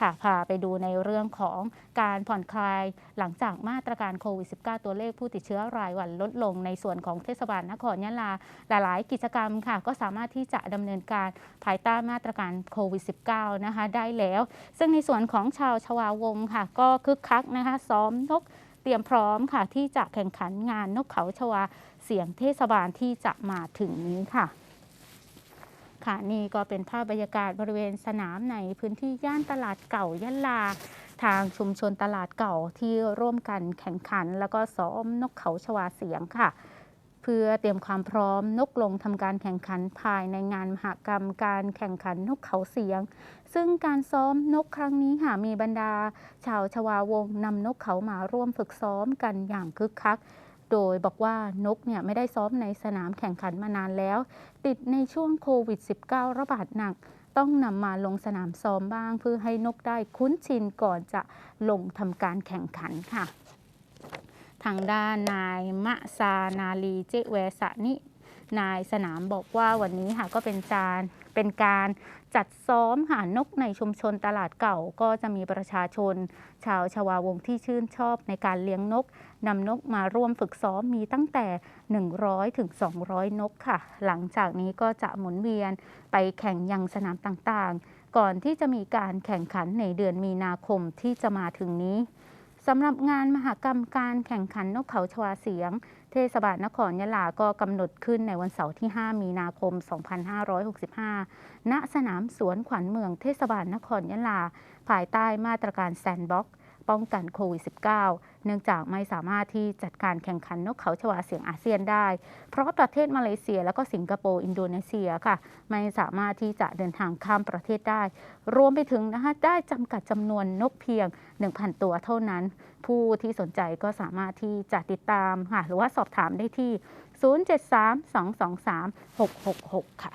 ค่ะพาไปดูในเรื่องของการผ่อนคลายหลังจากมาตรการโควิด -19 ตัวเลขผู้ติดเชื้อรายวันลดลงในส่วนของเทศบาลนครยะลาหลายๆ กิจกรรมค่ะ ก็สามารถที่จะดำเนินการภายใต้มาตรการโควิด -19 นะคะได้แล้ว ซึ่งในส่วนของชาวชวาวงค่ะ ก็คึกคักนะคะซ้อมนกเตรียมพร้อมค่ะ ที่จะแข่งขันงานนกเขาชวาเสียงเทศบาลที่จะมาถึงนี้ค่ะ ค่ะนี่ก็เป็นภาพบรรยากาศบริเวณสนามในพื้นที่ย่านตลาดเก่ายะลา ทางชุมชนตลาดเก่าที่ร่วมกันแข่งขัน แล้วก็ซ้อมนกเขาชวาเสียงค่ะ เพื่อเตรียมความพร้อมนกลงทำการแข่งขันภายในงานมหกรรมการแข่งขันนกเขาเสียง ซึ่งการซ้อมนกครั้งนี้ค่ะมีบรรดา ชาวชวาวงนำนกเขามาร่วมฝึกซ้อมกันอย่างคึกคัก โดยบอกว่านกเนี่ยไม่ได้ซ้อมในสนามแข่งขันมานานแล้ว ติดในช่วงโควิด -19 ระบาดหนัก ต้องนำมาลงสนามซ้อมบ้าง เพื่อให้นกได้คุ้นชินก่อนจะลงทำการแข่งขันค่ะ ทางด้านนายมะซานาลีเจเวสะนิ นายสนามบอกว่าวันนี้ค่ะก็เป็นจานเป็นการจัดซ้อมหานกในชุมชนตลาดเก่าก็จะมีประชาชน ชาวชวาวงที่ชื่นชอบในการเลี้ยงนกนำนกมาร่วมฝึกซ้อมมีตั้งแต่ 100 ถึง 200 นกค่ะ หลังจากนี้ก็จะหมุนเวียนไปแข่งยังสนามต่างๆ ก่อนที่จะมีการแข่งขันในเดือนมีนาคมที่จะมาถึงนี้ สำหรับงานมหกรรมการแข่งขันนกเขาชวาเสียง เทศบาลนครยะลาก็กำหนดขึ้นในวันเสาร์ที่ 5 มีนาคม 2565 ณ สนามสวนขวัญเมืองเทศบาลนครยะลา ภายใต้มาตรการแซนด์บ็อกซ์ ป้องกันโควิด -19 เนื่องจากไม่สามารถที่จัดการแข่งขันนกเขาชวาเสียงอาเซียนได้ เพราะประเทศมาเลเซีย และก็สิงคโปร์อินโดนีเซียค่ะ ไม่สามารถที่จะเดินทางข้ามประเทศได้ รวมไปถึงนะคะได้จำกัดจำนวนนกเพียง 1,000 ตัวเท่านั้น ผู้ที่สนใจก็สามารถที่จะติดตามค่ะหรือว่าสอบถามได้ที่ 073 223 666 ค่ะ